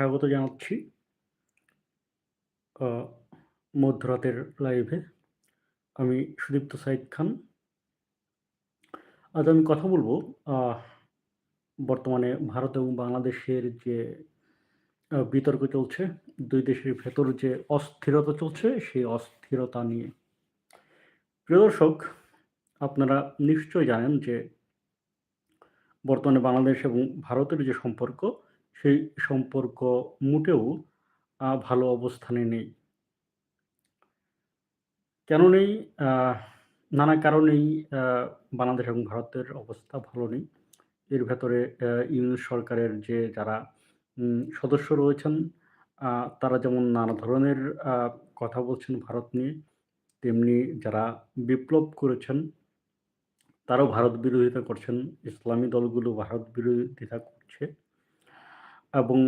স্বাগত জানাচ্ছি। মধ্যরাতের লাইভে। আমি সুদীপ্ত সাইদ খান। আজ আমি কথা বলব বর্তমানে ভারত এবং বাংলাদেশের যে বিতর্ক চলছে, দুই দেশের ভেতর যে অস্থিরতা চলছে, সেই অস্থিরতা নিয়ে। প্রিয় দর্শক, আপনারা নিশ্চয় জানেন যে বর্তমানে বাংলাদেশ এবং ভারতের যে সম্পর্ক, সেই সম্পর্ক মোটেও ভালো অবস্থানে নেই। কেন নেই? নানা কারণেই বাংলাদেশ এবং ভারতের অবস্থা ভালো নেই। এর ভেতরে ইউনূস সরকারের যে যারা সদস্য রয়েছেন, তারা যেমন নানা ধরনের কথা বলছেন ভারত নিয়ে, তেমনি যারা বিপ্লব করেছেন, তারাও ভারত বিরোধিতা করছেন। ইসলামী দলগুলো ভারত বিরোধিতা করছে এবং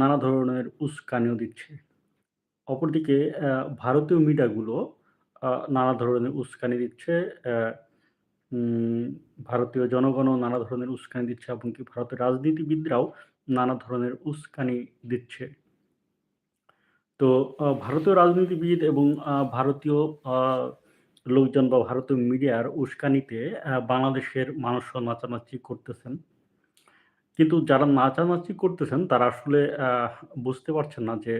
নানা ধরনের উস্কানিও দিচ্ছে। অপরদিকে ভারতীয় মিডিয়াগুলো নানা ধরনের উস্কানি দিচ্ছে। ভারতীয় জনগণও নানা ধরনের উস্কানি দিচ্ছে, এমনকি ভারতের রাজনীতিবিদরাও নানা ধরনের উস্কানি দিচ্ছে। তো ভারতীয় রাজনীতিবিদ এবং ভারতীয় লোকজন বা ভারতীয় মিডিয়ার উস্কানিতে বাংলাদেশের মানুষও নাচানাচি করতেছেন। কিন্তু যারা নাচানাচি করতেছেন তারা আসলে বুঝতে পারছেন না যে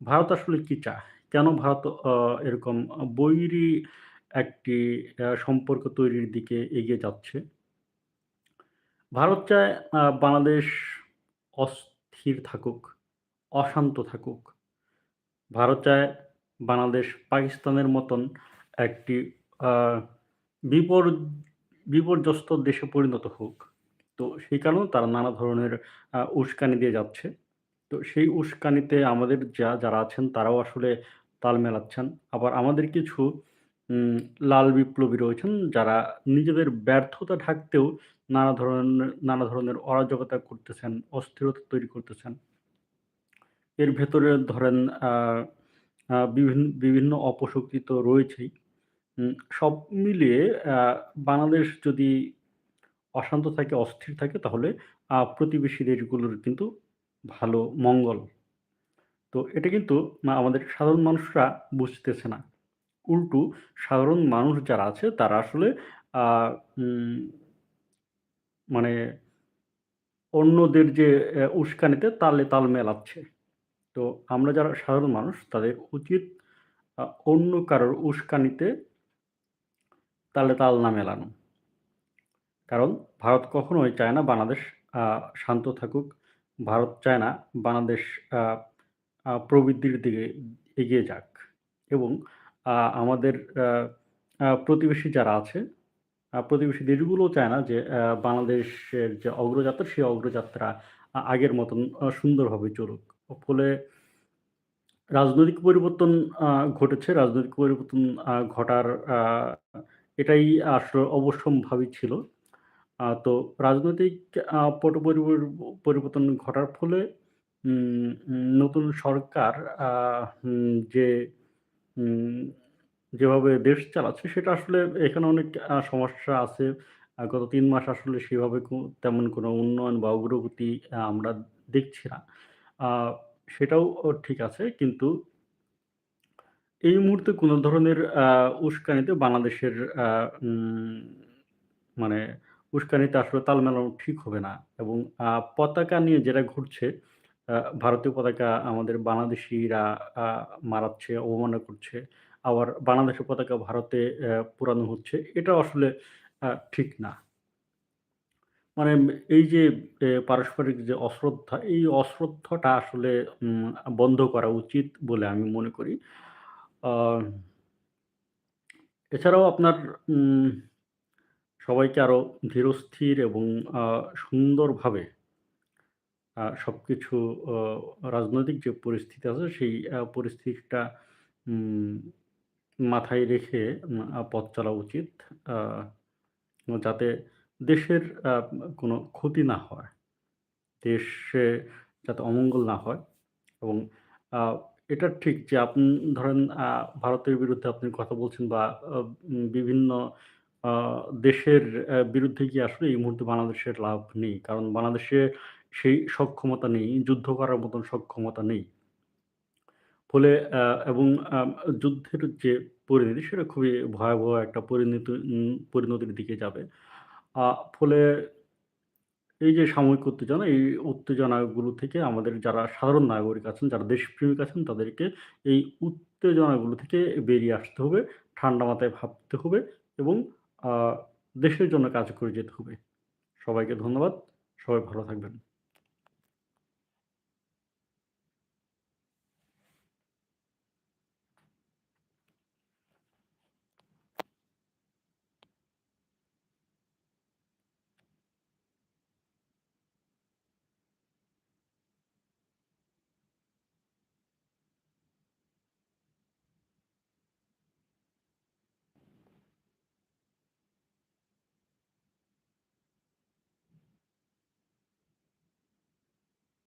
ভারত আসলে কি চায়? কেন ভারত এরকম বৈরী একটি সম্পর্ক তৈরির দিকে এগিয়ে যাচ্ছে? ভারত চায় বাংলাদেশ অস্থির থাকুক, অশান্ত থাকুক। ভারত চায় বাংলাদেশ পাকিস্তানের মতন একটি বিপর বিপর্যস্ত দেশে পরিণত হোক। তো সেই কারণে তারা নানা ধরনের উস্কানি দিয়ে যাচ্ছে। তো সেই উস্কানিতে আমাদের যা যারা আছেন তারাও আসলে তাল মেলাচ্ছেন। আবার আমাদের কিছু লাল বিপ্লবী রয়েছেন যারা নিজেদের ব্যর্থতা ঢাকতেও নানা ধরনের নানা ধরনের অরাজকতা করতেছেন, অস্থিরতা তৈরি করতেছেন। এর ভেতরে ধরেন আ বিভিন্ন অপশক্তি তো রয়েছেই। সব মিলিয়ে বাংলাদেশ যদি অশান্ত থাকে, অস্থির থাকে তাহলে প্রতিবেশী দেশগুলোর কিন্তু ভালো মঙ্গল। তো এটা কিন্তু আমাদের সাধারণ মানুষরা বুঝতেছে না। উল্টু সাধারণ মানুষ যারা আছে তারা আসলে মানে অন্যদের যে উস্কানিতে তালে তাল মেলাচ্ছে। তো আমরা যারা সাধারণ মানুষ তাদের উচিত অন্য কারোর উস্কানিতে তালে তাল না মেলানো। কারণ ভারত কখনোই চায় না বাংলাদেশ শান্ত থাকুক। ভারত চায় না বাংলাদেশ প্রবৃদ্ধির দিকে এগিয়ে যাক এবং আমাদের প্রতিবেশী যারা আছে, প্রতিবেশী দেশগুলোও চায় না যে বাংলাদেশের যে অগ্রযাত্রা, সেই অগ্রযাত্রা আগের মতন সুন্দরভাবে চলুক। ফলে রাজনৈতিক পরিবর্তন ঘটেছে। রাজনৈতিক পরিবর্তন ঘটার এটাই আসলে অবশ্যম্ভাবী ছিল। তো রাজনৈতিক পট পরিবর পরিবর্তন ঘটার ফলে নতুন সরকার যে যেভাবে দেশ চালাচ্ছে সেটা আসলে এখানে অনেক সমস্যা আছে। গত তিন মাস আসলে সেভাবে তেমন কোনো উন্নয়ন বা অগ্রগতি আমরা দেখছি না। সেটাও ঠিক আছে। কিন্তু এই মুহূর্তে কোনো ধরনের উস্কানিতে বাংলাদেশের মানে উস্কানিতে আসলে তাল মেলানো ঠিক হবে না। এবং পতাকা নিয়ে যেটা ঘটছে, আ ভারতীয় পতাকা আমাদের বাংলাদেশিরা মারাচ্ছে, অবমাননা করছে। আবার বাংলাদেশের পতাকা ভারতে পোড়ানো হচ্ছে। এটা আসলে ঠিক না। মানে এই যে পারস্পরিক যে অশ্রদ্ধা, এই অশ্রদ্ধটা আসলে বন্ধ করা উচিত বলে আমি মনে করি। এছাড়াও আপনার সবাইকে আরও ধীরস্থির এবং সুন্দরভাবে সব কিছু রাজনৈতিক যে পরিস্থিতি আছে সেই পরিস্থিতিটা মাথায় রেখে পথ চলা উচিত। যাতে দেশের কোনো ক্ষতি না হয়। দেশে যাতে অমঙ্গল না হয় এবং এটা ঠিক যে আপনি ধরেন ভারতের বিরুদ্ধে আপনি কথা বলছেন বা বিভিন্ন দেশের বিরুদ্ধে গিয়ে আসলে এই মুহূর্তে বাংলাদেশের লাভ নেই। কারণ বাংলাদেশে সেই সক্ষমতা নেই, যুদ্ধ করার মতন সক্ষমতা নেই। ফলে এবং যুদ্ধের যে পরিণতি সেটা খুবই ভয়াবহ একটা পরিণতি পরিণতির দিকে যাবে। ফলে এই যে সাময়িক উত্তেজনা, এই উত্তেজনাগুলো থেকে আমাদের যারা সাধারণ নাগরিক আছেন, যারা দেশপ্রেমিক আছেন তাদেরকে এই উত্তেজনাগুলো থেকে বেরিয়ে আসতে হবে। ঠান্ডা মাথায় ভাবতে হবে এবং দেশের জন্য কাজ করে যেতে হবে। সবাইকে ধন্যবাদ। সবাই ভালো থাকবেন।